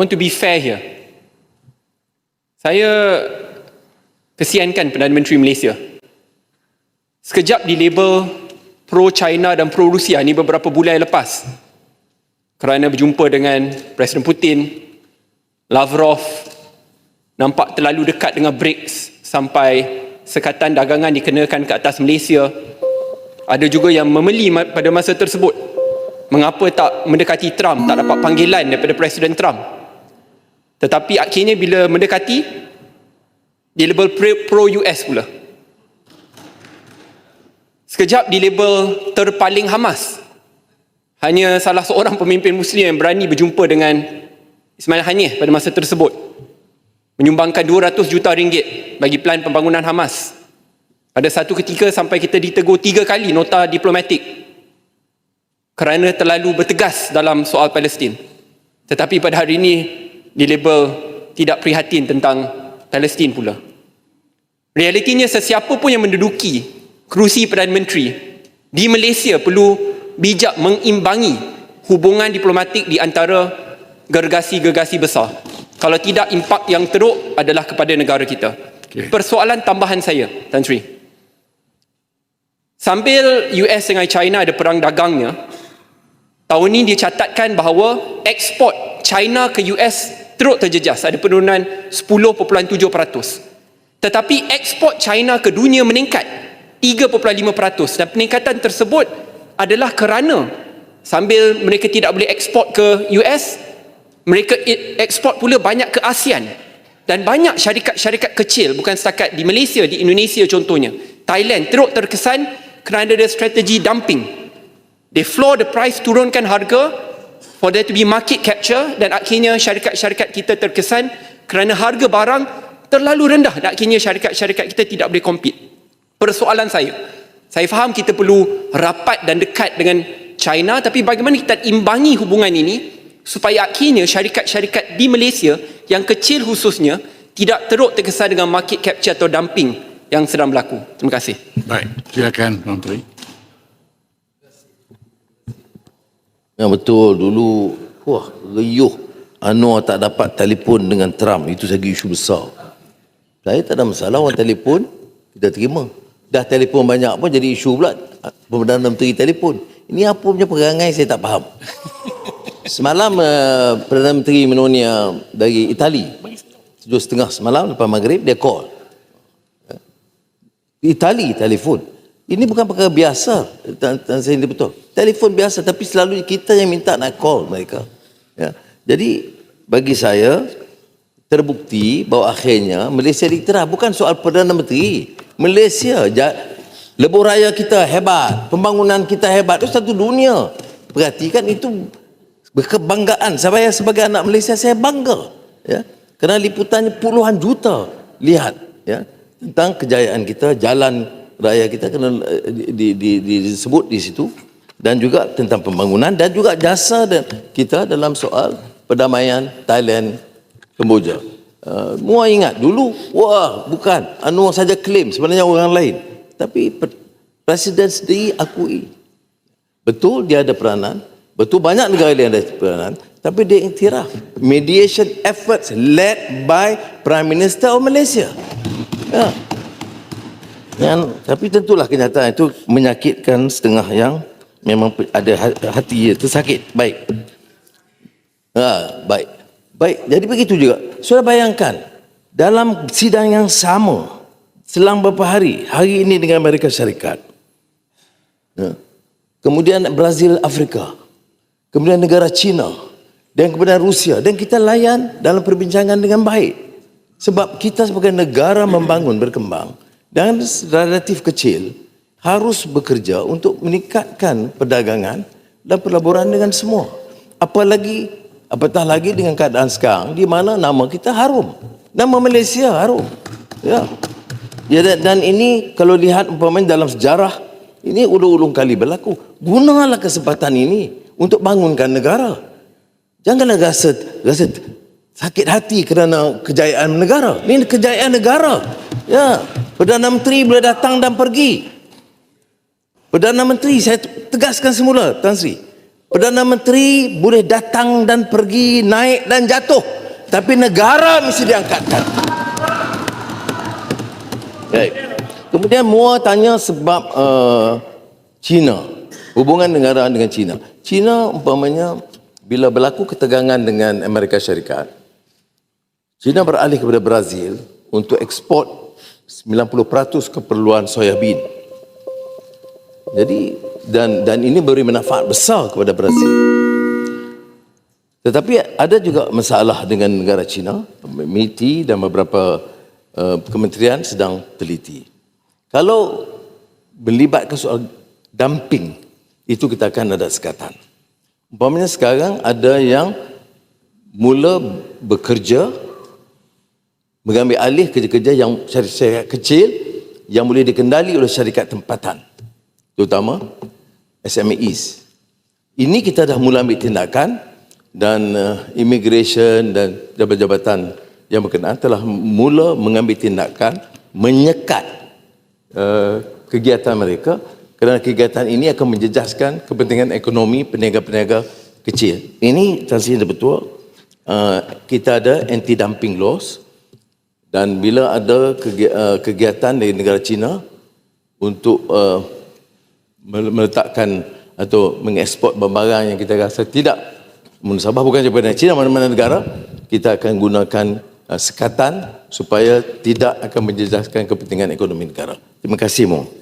want to be fair here. Saya kesiankan Perdana Menteri Malaysia. Sekejap di label pro-China dan pro-Rusia ni beberapa bulan lepas. Kerana berjumpa dengan Presiden Putin, Lavrov nampak terlalu dekat dengan BRICS sampai sekatan dagangan dikenakan ke atas Malaysia. Ada juga yang memeli pada masa tersebut. Mengapa tak mendekati Trump, tak dapat panggilan daripada Presiden Trump. Tetapi akhirnya bila mendekati, di label pro-US pula. Sekejap di label terpaling Hamas. Hanya salah seorang pemimpin Muslim yang berani berjumpa dengan Ismail Haniyeh pada masa tersebut. Menyumbangkan 200 juta ringgit bagi plan pembangunan Hamas. Pada satu ketika sampai kita ditegur tiga kali nota diplomatik kerana terlalu bertegas dalam soal Palestin. Tetapi pada hari ini di label tidak prihatin tentang Palestin pula. Realitinya sesiapa pun yang menduduki kerusi Perdana Menteri di Malaysia perlu bijak mengimbangi hubungan diplomatik di antara gergasi-gergasi besar. Kalau tidak, impak yang teruk adalah kepada negara kita. Okay. Persoalan tambahan saya, Tan Sri. Sambil US dengan China ada perang dagangnya, tahun ini dicatatkan bahawa ekspor China ke US teruk terjejas, ada penurunan 10.7%. Tetapi ekspor China ke dunia meningkat 3.5% dan peningkatan tersebut adalah kerana sambil mereka tidak boleh ekspor ke US mereka ekspor pula banyak ke ASEAN. Dan banyak syarikat-syarikat kecil bukan setakat di Malaysia di Indonesia contohnya. Thailand teruk terkesan kerana ada strategi dumping. They floor the price turunkan harga for there to be market capture dan akhirnya syarikat-syarikat kita terkesan kerana harga barang terlalu rendah dan akhirnya syarikat-syarikat kita tidak boleh compete Persoalan saya, saya faham kita perlu rapat dan dekat dengan China tapi bagaimana kita imbangi hubungan ini supaya akhirnya syarikat-syarikat di Malaysia yang kecil khususnya tidak teruk terkesan dengan market capture atau dumping yang sedang berlaku. Terima kasih. Baik, silakan Menteri. Ya betul dulu wah riuh Anwar tak dapat telefon dengan Trump. Itu segi isu besar. Saya tak ada masalah orang telefon kita terima. Dah telefon banyak pun jadi isu pula. Perdana Menteri telefon. Ini apa punya perangai saya tak faham. Semalam uh, Perdana Menteri Menonia dari Itali tujuh setengah semalam lepas maghrib dia call. Itali telefon ini bukan perkara biasa dan saya ini betul. Telefon biasa tapi selalu kita yang minta nak call mereka. Ya. jadi bagi saya terbukti bahawa akhirnya Malaysia diterah bukan soal Perdana Menteri. Malaysia lebuh raya kita hebat pembangunan kita hebat itu satu dunia. Perhatikan itu kebanggaan saya sebagai anak Malaysia saya bangga. Ya. Kerana liputannya puluhan juta lihat ya tentang kejayaan kita jalan raya kita kena eh, di, di, di, disebut di situ dan juga tentang pembangunan dan juga jasa dan kita dalam soal perdamaian Thailand Kemboja. Uh, Mua ingat dulu, wah bukan Anwar saja klaim sebenarnya orang lain. Tapi Presiden sendiri akui. Betul dia ada peranan, betul banyak negara yang ada peranan, tapi dia iktiraf. Mediation efforts led by Prime Minister of Malaysia. Ya. Yang, tapi tentulah kenyataan itu menyakitkan setengah yang memang ada ha-, hati tersakit. Baik. Ha, baik. Baik, jadi begitu juga. Sudah bayangkan, dalam sidang yang sama, selang beberapa hari, hari ini dengan Amerika Syarikat, ya. kemudian Brazil, Afrika, kemudian negara China, dan kemudian Rusia, dan kita layan dalam perbincangan dengan baik. Sebab kita sebagai negara membangun, berkembang, dan relatif kecil, harus bekerja untuk meningkatkan perdagangan dan pelaburan dengan semua. Apalagi Apatah lagi dengan keadaan sekarang di mana nama kita harum. Nama Malaysia harum. Ya. Ya dan ini kalau lihat umpamanya dalam sejarah ini ulung-ulung kali berlaku. Gunalah kesempatan ini untuk bangunkan negara. Janganlah rasa rasa sakit hati kerana kejayaan negara. Ini kejayaan negara. Ya, Perdana Menteri boleh datang dan pergi. Perdana Menteri saya tegaskan semula Tan Sri. Perdana Menteri boleh datang dan pergi, naik dan jatuh. Tapi negara mesti diangkatkan. Baik. Kemudian Mua tanya sebab uh, China. Hubungan negara dengan China. China umpamanya bila berlaku ketegangan dengan Amerika Syarikat, China beralih kepada Brazil untuk ekspor 90% keperluan soya bean. Jadi dan dan ini beri manfaat besar kepada Brazil. Tetapi ada juga masalah dengan negara China. MITI dan beberapa uh, kementerian sedang teliti. Kalau melibatkan soal dumping, itu kita akan ada sekatan. Umpamanya sekarang ada yang mula bekerja mengambil alih kerja-kerja yang syarikat kecil yang boleh dikendali oleh syarikat tempatan terutama SMEs. Ini kita dah mula ambil tindakan dan uh, immigration dan jabatan-jabatan yang berkenaan telah mula mengambil tindakan menyekat uh, kegiatan mereka kerana kegiatan ini akan menjejaskan kepentingan ekonomi peniaga-peniaga kecil. Ini transisi betul. Uh, kita ada anti-dumping laws dan bila ada uh, kegiatan dari negara China untuk uh, meletakkan atau mengeksport barang yang kita rasa tidak munasabah bukan sahaja pada China mana-mana negara kita akan gunakan uh, sekatan supaya tidak akan menjejaskan kepentingan ekonomi negara. Terima kasih Mo.